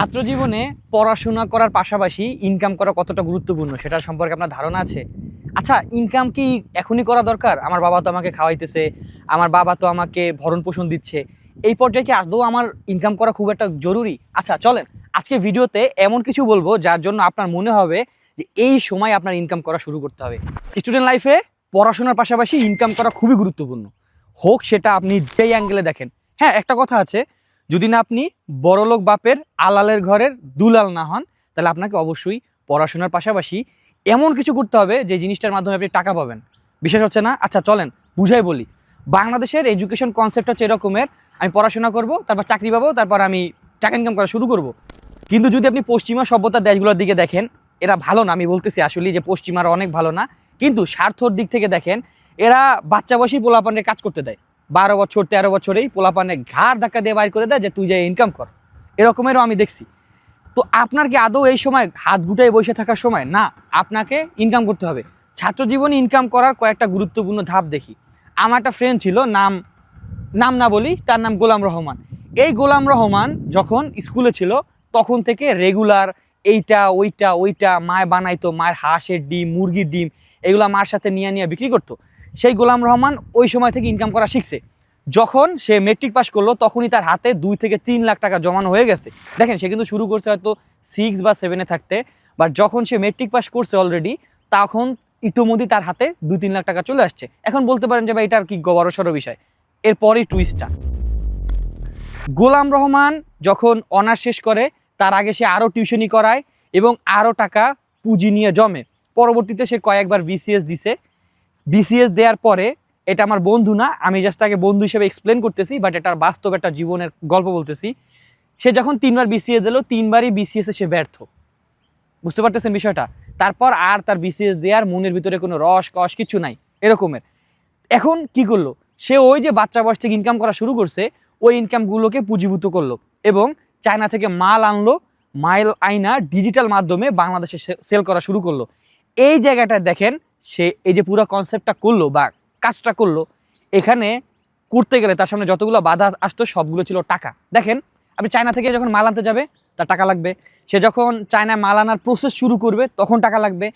ছাত্র জীবনে পড়াশোনা করার পাশাপাশি ইনকাম করা কতটা গুরুত্বপূর্ণ সেটা সম্পর্কে আপনার ধারণা আছে? আচ্ছা ইনকাম কি এখনই করা দরকার? আমার বাবা তো আমাকে খাওয়াইতেছে, আমার বাবা তো আমাকে ভরণ পোষণ দিচ্ছে। এই পর্যায়ে কি আদৌ আমার ইনকাম করা খুব একটা জরুরি? আচ্ছা চলেন, আজকে ভিডিওতে এমন কিছু বলব যার জন্য আপনার মনে হবে যে এই সময় আপনার ইনকাম করা শুরু করতে হবে। স্টুডেন্ট লাইফে পড়াশোনার পাশাপাশি ইনকাম করা খুবই গুরুত্বপূর্ণ। হোক সেটা আপনি যেই অ্যাঙ্গেলে দেখেন। হ্যাঁ একটা কথা আছে যদি না আপনি বড়লোক বাপের আলালের ঘরের দুলাল না হন, তাহলে আপনাকে অবশ্যই পড়াশোনার পাশাপাশি এমন কিছু করতে হবে যে জিনিসটার মাধ্যমে আপনি টাকা পাবেন। বিশেষ হচ্ছে না আচ্ছা চলেন, বুঝাই বলি। বাংলাদেশের এডুকেশন কনসেপ্ট হচ্ছে এরকমের, আমি পড়াশোনা করব, তারপর চাকরি পাবো, তারপর আমি টাকা ইনকাম করা শুরু করব। কিন্তু যদি আপনি পশ্চিমা সভ্যতার দেশগুলোর দিকে দেখেন, এরা ভালো না, আমি বলতেছি আসলে যে পশ্চিমারা অনেক ভালো না, কিন্তু স্বার্থর দিক থেকে দেখেন, এরা বাচ্চা বয়সী পোলাপানের কাজ করতে দেয়। বারো বছর, তেরো বছরেই পোলাপানে ঘাড় ধাক্কা দিয়ে বাইর করে দেয় যে তুই যে ইনকাম কর। এরকমেরও আমি দেখছি। তো আপনার কি আদৌ এই সময় হাত গুটায় বসে থাকার সময়? না, আপনাকে ইনকাম করতে হবে। ছাত্র জীবনে ইনকাম করার কয়েকটা গুরুত্বপূর্ণ ধাপ দেখি। আমার একটা ফ্রেন্ড ছিল, নাম নাম না বলি, তার নাম গোলাম রহমান। এই গোলাম রহমান যখন স্কুলে ছিল, তখন থেকে রেগুলার এইটা, ওইটা ওইটা, মায় বানাইতো, মায়ের হাঁসের ডিম, মুরগির ডিম, এগুলো মার সাথে নিয়ে নিয়ে বিক্রি করতো। সেই গোলাম রহমান ওই সময় থেকে ইনকাম করা শিখছে। যখন সে মেট্রিক পাস করল, তখনই তার হাতে দুই থেকে তিন লাখ টাকা জমানো হয়ে গেছে। দেখেন, সে কিন্তু শুরু করছে হয়তো সিক্স বা সেভেনে থাকতে বাট যখন সে মেট্রিক পাস করছে অলরেডি তখন ইতোমধ্যেই তার হাতে দুই তিন লাখ টাকা চলে আসছে। এখন বলতে পারেন যে ভাই, এটা আর কি বড়সড় বিষয়। এরপরই টুইস্টটা গোলাম রহমান যখন অনার্স শেষ করে, তার আগে সে আরও টিউশনি করায় এবং আরও টাকা পুঁজি নিয়ে জমে। পরবর্তীতে সে কয়েকবার বিসিএস দিছে। বিসিএস দেওয়ার পরে এটা আমার বন্ধু না, আমি জাস্ট তাকে বন্ধু হিসেবে এক্সপ্লেন করতেছি বাট এটার বাস্তব একটা জীবনের গল্প বলতেছি। সে যখন তিনবার বিসিএস দিল, তিনবারই বিসিএসে সে ব্যর্থ। বুঝতে পারতেছেন বিষয়টা? তারপর আর তার বিসিএস দেওয়ার মনের ভিতরে কোনো রস, কস কিছু নাই, এরকমের। এখন কি করল? সে ওই যে বাচ্চা বয়স থেকে ইনকাম করা শুরু করছে, ওই ইনকামগুলোকে পুঁজিভূত করল এবং চায়না থেকে মাল আনলো, মাইল আইনা ডিজিটাল মাধ্যমে বাংলাদেশে সেল করা শুরু করল। এই জায়গাটায় দেখেন সে এই যে পুরো কনসেপ্টটা করল বা কাজটা করল, এখানে করতে গেলে তার সামনে যতগুলো বাধা আসতো, সবগুলো ছিল টাকা। দেখেন, আপনি চায়না থেকে যখন মাল আনতে যাবে, তার টাকা লাগবে। সে যখন চায়নায় মাল আনার প্রসেস শুরু করবে, তখন টাকা লাগবে।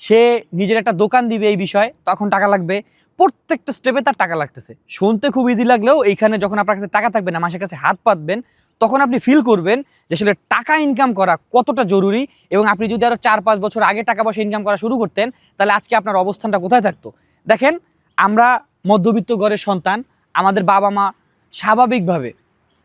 সে নিজের একটা দোকান দিবে এই বিষয়ে, তখন টাকা লাগবে। প্রত্যেকটা স্টেপে তার টাকা লাগতেছে। শুনতে খুব ইজি লাগলেও এইখানে যখন আপনার কাছে টাকা থাকবে না, মাসের কাছে হাত পাতবেন তখন আপনি ফিল করবেন যে আসলে টাকা ইনকাম করা কতটা জরুরি এবং আপনি যদি আরও চার পাঁচ বছর আগে টাকা পয়সা ইনকাম করা শুরু করতেন, তাহলে আজকে আপনার অবস্থানটা কোথায় থাকতো? দেখেন, আমরা মধ্যবিত্ত ঘরের সন্তান, আমাদের বাবা মা স্বাভাবিকভাবে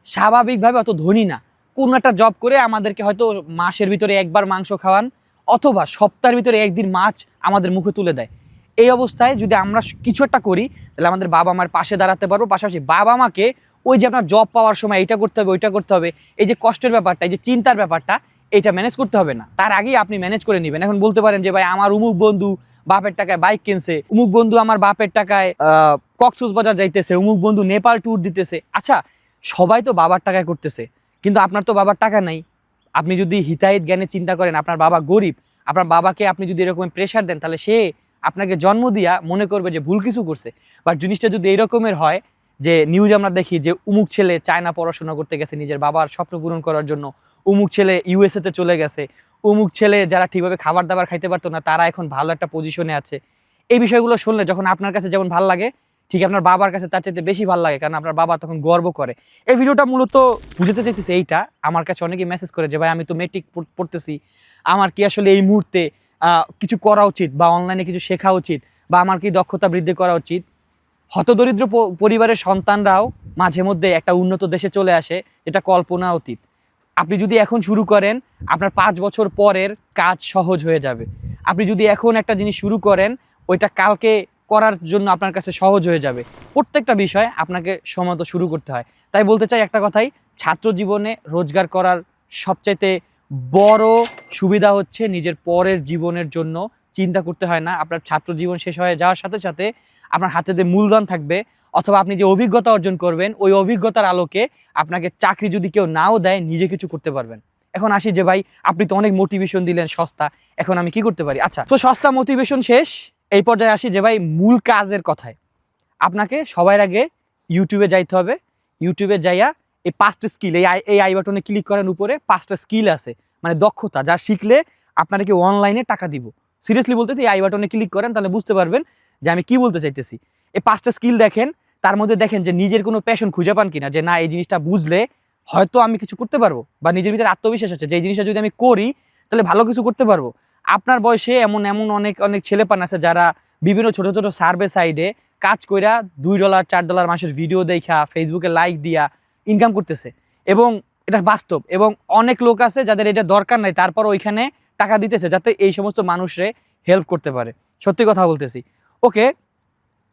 স্বাভাবিকভাবে অত ধনী না। কোনো একটা জব করে আমাদেরকে হয়তো মাসের ভিতরে একবার মাংস খাওয়ান অথবা সপ্তাহের ভিতরে একদিন মাছ আমাদের মুখে তুলে দেয়। এই অবস্থায় যদি আমরা কিছু একটা করি, তাহলে আমাদের বাবা মার পাশে দাঁড়াতে পারব। পাশাপাশি বাবা মাকে ওই যে আপনার জব পাওয়ার সময় এইটা করতে হবে, ওইটা করতে হবে, এই যে কষ্টের ব্যাপারটা, এই যে চিন্তার ব্যাপারটা, এইটা ম্যানেজ করতে হবে না। তার আগেই আপনি ম্যানেজ করে নেবেন। এখন বলতে পারেন যে, ভাই, আমার উমুক বন্ধু বাপের টাকায় বাইক কিনছে উমুক বন্ধু আমার বাপের টাকায় কক্সুস বাজার যাইতেছে উমুক বন্ধু নেপাল ট্যুর দিতেছে। আচ্ছা সবাই তো বাবার টাকায় করতেছে, কিন্তু আপনার তো বাবার টাকা নাই। আপনি যদি হিতাহিত জ্ঞানে চিন্তা করেন, আপনার বাবা গরিব, আপনার বাবাকে আপনি যদি এরকম প্রেশার দেন, তাহলে সে আপনাকে জন্ম দিয়া মনে করবে যে ভুল কিছু করছে। বাট জিনিসটা যদি এইরকমের হয় যে নিউজ আমরা দেখি যে উমুক ছেলে চায়না পড়াশোনা করতে গেছে নিজের বাবার স্বপ্ন পূরণ করার জন্য। উমুক ছেলে ইউএসএতে চলে গেছে। উমুক ছেলে যারা ঠিকভাবে খাবার দাবার খাইতে পারতো না, তারা এখন ভালো একটা পজিশনে আছে। এই বিষয়গুলো শুনলে যখন আপনার কাছে যেমন ভালো লাগে, ঠিক আপনার বাবার কাছে তার চাইতে বেশি ভালো লাগে, কারণ আপনার বাবা তখন গর্ব করে। এই ভিডিওটা মূলত বুঝতে চাইতেছে এইটা, আমার কাছে অনেকেই মেসেজ করে যে, ভাই, আমি তো মেট্রিক পড়তেছি। আমার কি আসলে এই মুহূর্তে কিছু করা উচিত বা অনলাইনে কিছু শেখা উচিত বা আমার কি দক্ষতা বৃদ্ধি করা উচিত? হতদরিদ্র পরিবারের সন্তানরাও মাঝে মধ্যে একটা উন্নত দেশে চলে আসে, যেটা কল্পনা অতীত। আপনি যদি এখন শুরু করেন, আপনার পাঁচ বছর পরের কাজ সহজ হয়ে যাবে। আপনি যদি এখন একটা জিনিস শুরু করেন, ওইটা কালকে করার জন্য আপনার কাছে সহজ হয়ে যাবে। প্রত্যেকটা বিষয় আপনাকে সময়ত শুরু করতে হয়। তাই বলতে চাই একটা কথাই, ছাত্র জীবনে রোজগার করার সবচাইতে বড় সুবিধা হচ্ছে নিজের পরের জীবনের জন্য চিন্তা করতে হয় না। আপনার ছাত্র জীবন শেষ হয়ে যাওয়ার সাথে সাথে আপনার হাতে যে মূলধন থাকবে, অথবা আপনি যে অভিজ্ঞতা অর্জন করবেন, ওই অভিজ্ঞতার আলোকে আপনাকে চাকরি যদি কেউ নাও দেয়, নিজে কিছু করতে পারবেন। এখন আসি যে ভাই, আপনি তো অনেক মোটিভেশন দিলেন সস্তা, এখন আমি কি করতে পারি? আচ্ছা তো সস্তা মোটিভেশন শেষ, এই পর্যায়ে আসি যে ভাই, মূল কাজের কথায়। আপনাকে সবার আগে ইউটিউবে যাইতে হবে। ইউটিউবে যাইয়া এই পাঁচটা স্কিল এই আই- এই আই বাটনে ক্লিক করেন উপরে পাঁচটা স্কিল আছে মানে দক্ষতা, যা শিখলে আপনাকে অনলাইনে টাকা দিব। সিরিয়াসলি বলতেছি আই বাটনে ক্লিক করেন, তাহলে বুঝতে পারবেন যে আমি কি বলতে চাইতেছি। এই পাঁচটা স্কিল দেখেন, তার মধ্যে দেখেন যে নিজের কোনো প্যাশন খুঁজে পান কিনা, যে না, এই জিনিসটা বুঝলে হয়তো আমি কিছু করতে পারব, বা নিজের ভিতরে আত্মবিশ্বাস আছে যে এই জিনিসটা যদি আমি করি, তাহলে ভালো কিছু করতে পারব। আপনার বয়সে এমন এমন অনেক অনেক ছেলেপান আছে যারা বিভিন্ন ছোট ছোট সার্ভে সাইডে কাজ কইরা দুই ডলার চার ডলার মাসের ভিডিও দেখা ফেসবুকে লাইক দিয়া ইনকাম করতেছে। এবং এটা বাস্তব, এবং অনেক লোক আছে যাদের এটা দরকার নাই, তারপর ওইখানে টাকা দিতেছে যাতে এই সমস্ত মানুষরে হেল্প করতে পারে। সত্যি কথা বলতেছি। ওকে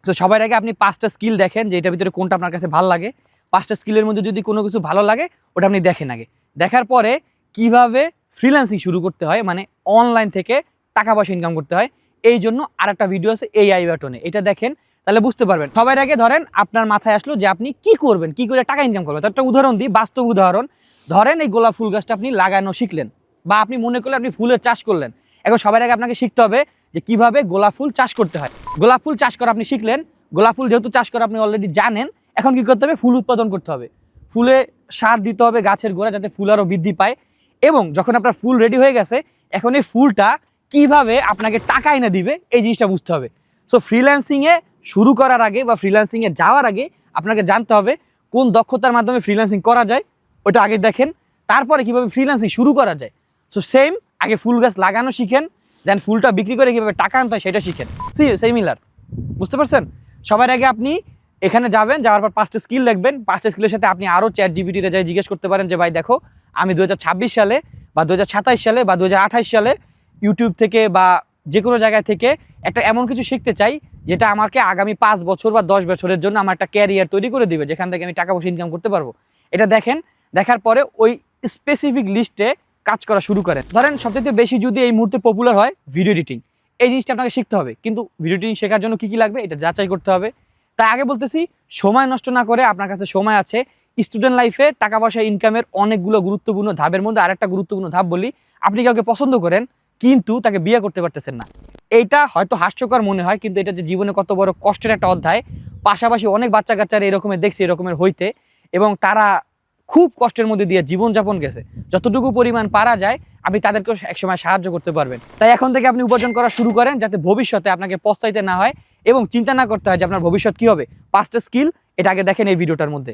তো সবার আগে আপনি পাঁচটা স্কিল দেখেন যে এটার ভিতরে কোনটা আপনার কাছে ভালো লাগে। পাঁচটা স্কিলের মধ্যে যদি কোনো কিছু ভালো লাগে, ওটা আপনি দেখেন আগে। দেখার পরে কীভাবে ফ্রিল্যান্সিং শুরু করতে হয় মানে অনলাইন থেকে টাকা পয়সা ইনকাম করতে হয়, এই জন্য আর একটা ভিডিও আছে এই আই বাটনে এটা দেখেন, তাহলে বুঝতে পারবেন। সবার আগে ধরেন আপনার মাথায় আসলো যে আপনি কি করবেন, কি করে টাকা ইনকাম করবেন। তার একটা উদাহরণ দিই, বাস্তব উদাহরণ। ধরেন এই গোলাপ ফুল গাছটা আপনি লাগানো শিখলেন। বা আপনি মনে করলে আপনি ফুলের চাষ করলেন। এখন সবার আগে আপনাকে শিখতে হবে যে কীভাবে গোলাপ ফুল চাষ করতে হয়। গোলাপ ফুল চাষ করা আপনি শিখলেন, গোলাপ ফুল যেহেতু চাষ করা আপনি অলরেডি জানেন, এখন কি করতে হবে? ফুল উৎপাদন করতে হবে। ফুলে সার দিতে হবে গাছের গোড়া যাতে ফুল আরও বৃদ্ধি পায় এবং যখন আপনার ফুল রেডি হয়ে গেছে, এখন এই ফুলটা কীভাবে আপনাকে টাকা এনে দিবে, এই জিনিসটা বুঝতে হবে। সো ফ্রিল্যান্সিংয়ে শুরু করার আগে বা ফ্রিল্যান্সিংয়ে যাওয়ার আগে আপনাকে জানতে হবে কোন দক্ষতার মাধ্যমে ফ্রিল্যান্সিং করা যায়, ওটা আগে দেখেন। তারপরে কীভাবে ফ্রিল্যান্সিং শুরু করা যায় সো সেম আগে ফুল গাছ লাগানো শিখেন দেন ফুলটা বিক্রি করে কীভাবে টাকা আনতে হয় সেটা শিখেন। সি সেমিলার বুঝতে পারছেন? সবার আগে আপনি এখানে যাবেন, যাওয়ার পর পাঁচটা স্কিল দেখবেন। পাঁচটা স্কিলের সাথে আপনি আরও চ্যাট জিবিটিতে যাই জিজ্ঞেস করতে পারেন যে, ভাই, দেখো, আমি দু হাজার ছাব্বিশ সালে বা দু হাজার সাতাশ সালে বা দু হাজার আঠাশ সালে ইউটিউব থেকে বা যে কোনো জায়গায় থেকে একটা এমন কিছু শিখতে চাই, যেটা আমাকে আগামী পাঁচ বছর বা দশ বছরের জন্য আমার একটা ক্যারিয়ার তৈরি করে দিবে, যেখান থেকে আমি টাকা পয়সা ইনকাম করতে পারব। এটা দেখেন, দেখার পরে ওই স্পেসিফিক লিস্টে কাজ করা শুরু করেন। ধরেন সবথেকে বেশি যদি এই মুহূর্তে পপুলার হয় ভিডিও এডিটিং এই জিনিসটা আপনাকে শিখতে হবে। কিন্তু ভিডিও এডিটিং শেখার জন্য কী কী লাগবে এটা যাচাই করতে হবে। তাই আগে বলতেছি, সময় নষ্ট না করে আপনার কাছে সময় আছে। স্টুডেন্ট লাইফে টাকা পয়সা ইনকামের অনেকগুলো গুরুত্বপূর্ণ ধাপের মধ্যে আরেকটা গুরুত্বপূর্ণ ধাপ বলি। আপনি কাউকে পছন্দ করেন, কিন্তু তাকে বিয়ে করতে পারতেছেন না। এইটা হয়তো হাস্যকর মনে হয়, কিন্তু এটা যে জীবনে কত বড় কষ্টের একটা অধ্যায়। পাশাপাশি অনেক বাচ্চা কাচ্চারা এরকমের দেখছি, এরকমের হইতে। এবং তারা খুব কষ্টের মধ্যে দিয়ে জীবনযাপন গেছে। যতটুকু পরিমাণ পারা যায়, আপনি তাদেরকেও একসময় সাহায্য করতে পারবেন। তাই এখন থেকে আপনি উপার্জন করা শুরু করেন যাতে ভবিষ্যতে আপনাকে পস্তাইতে না হয় এবং চিন্তা না করতে হয় যে আপনার ভবিষ্যৎ কী হবে। পাঁচটা স্কিল এটা আগে দেখেন এই ভিডিওটার মধ্যে।